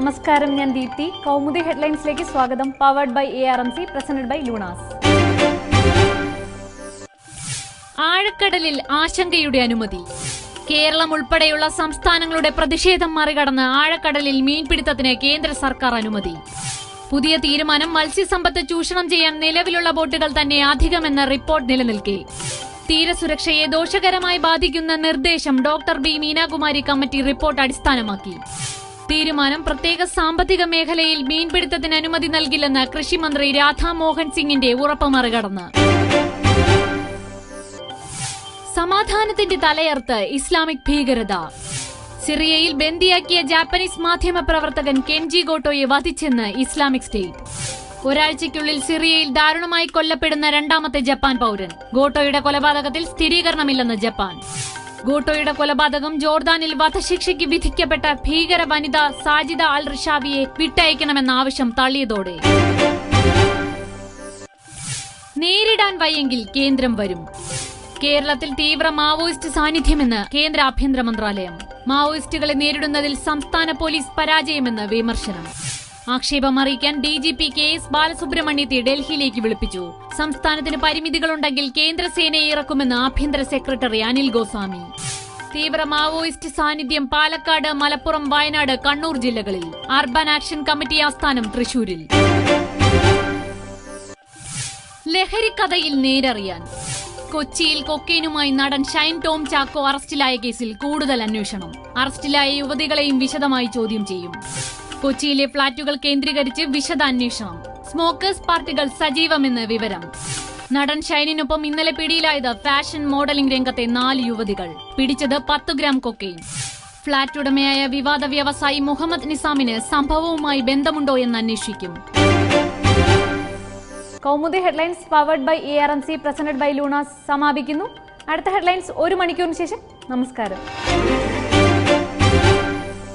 നമസ്കാരം ഞാൻ ദീപ്തി. കൗമുദി ഹെഡ്ലൈൻസിലേക്ക് സ്വാഗതം. Powered by A R M C presented by Lunas ആഴക്കടലിൽ ആശങ്കയുടെ അനുമതി. കേരളം ഉൾപ്പെടെയുള്ള സംസ്ഥാനങ്ങളുടെ പ്രതിഷേധം മറികടന്ന് ആഴക്കടലിൽ മീൻപിടുത്തത്തിന് കേന്ദ്ര സർക്കാർ അനുമതി. പുതിയ തീരുമാനം മത്സ്യസമ്പത്ത് ചൂഷണം ചെയ്യാൻ നിലവിലുള്ള ബോട്ടുകൾ തന്നെ അധികമെന്ന റിപ്പോർട്ട് നിലനിൽക്കെ. തീരസുരക്ഷയെ ദോഷകരമായി ബാധിക്കുന്ന നിർദ്ദേശം doctor B Meenakumari committee report അടിസ്ഥാനമാക്കി. തീരുമാനം പ്രത്യേക സാമ്പത്തിക മേഖലയിൽ മീൻപിടുത്തത്തിന് അനുമതി നൽകില്ലെന്ന് കൃഷിമന്ത്രി രാധാമോഹൻ സിംഗിന്റെ ഉറപ്പ് മറികടന്ന് സമാധാനത്തിന്റെ തലയർത്ത് ഇസ്ലാമിക് ഭീകരത. സിറിയയിൽ ബന്ദിയാക്കിയ ജാപ്പനീസ് മാധ്യമ പ്രവർത്തകൻ കെൻജി ഗോട്ടോയെ വധിച്ചെന്ന് ഇസ്ലാമിക് സ്റ്റേറ്റ്. ഒരാഴ്ചയ്ക്കുള്ളിൽ സിറിയയിൽ ദാരുണമായി കൊല്ലപ്പെടുന്ന രണ്ടാമത്തെ ജപ്പാൻ പൗരൻ. ഗോട്ടോയുടെ കൊലപാതകത്തിൽ സ്ഥിരീകരണമില്ലെന്ന് ജപ്പാൻ. ഗോട്ടോയുടെ കൊലപാതകം ജോർദാനിൽ വധശിക്ഷയ്ക്ക് വിധിക്കപ്പെട്ട ഭീകര വനിത സാജിദ അൽ റിഷാവിയെ വിട്ടയക്കണമെന്ന ആവശ്യം തള്ളിയതോടെ. നേരിടാൻ വയ്യെങ്കിൽ കേന്ദ്രം വരും. കേരളത്തിൽ തീവ്ര മാവോയിസ്റ്റ് സാന്നിധ്യമെന്ന് കേന്ദ്ര ആഭ്യന്തര മന്ത്രാലയം. മാവോയിസ്റ്റുകളെ നേരിടുന്നതിൽ സംസ്ഥാന പോലീസ് പരാജയമെന്ന് വിമർശനം. ആക്ഷേപം അറിയിക്കാൻ D G P K S ബാലസുബ്രഹ്മണ്യത്തെ ഡൽഹിയിലേക്ക് വിളിപ്പിച്ചു. സംസ്ഥാനത്തിന് പരിമിതികളുണ്ടെങ്കിൽ കേന്ദ്രസേനയെ ഇറക്കുമെന്ന് ആഭ്യന്തര സെക്രട്ടറി അനിൽ ഗോസ്വാമി. തീവ്ര മാവോയിസ്റ്റ് സാന്നിധ്യം പാലക്കാട് മലപ്പുറം വയനാട് കണ്ണൂർ ജില്ലകളിൽ. അർബൻ ആക്ഷൻ കമ്മിറ്റി ആസ്ഥാനം തൃശൂരിൽ. ലഹരിക്കഥയിൽ നേരറിയാൻ. കൊച്ചിയിൽ കൊക്കൈനുമായി നടൻ ഷൈൻ ടോം ചാക്കോ അറസ്റ്റിലായ കേസിൽ കൂടുതൽ അന്വേഷണം. അറസ്റ്റിലായ യുവതികളെയും വിശദമായി ചോദ്യം ചെയ്യും. കൊച്ചിയിലെ ഫ്ളാറ്റുകൾ കേന്ദ്രീകരിച്ച് വിശദാന്വേഷണം. സ്മോക്കേഴ്സ് പാർട്ടികൾ സജീവമെന്ന് വിവരം. നടൻ ഷൈനിനൊപ്പം ഇന്നലെ പിടിയിലായത് ഫാഷൻ മോഡലിംഗ് രംഗത്തെ നാല് യുവതികൾ. പിടിച്ചത് പത്ത് ഗ്രാം കൊക്കെയിൻ. ഫ്ളാറ്റ് ഉടമയായ വിവാദ വ്യവസായി മുഹമ്മദ് നിസാമിന് സംഭവവുമായി ബന്ധമുണ്ടോ എന്ന് അന്വേഷിക്കും. Kaumudi headlines powered by A R M C presented by Lunas സമാപിക്കുന്നു. അടുത്ത ഹെഡ്ലൈൻസ് ഒരു മണിക്കൂറിന് ശേഷം. നമസ്കാരം.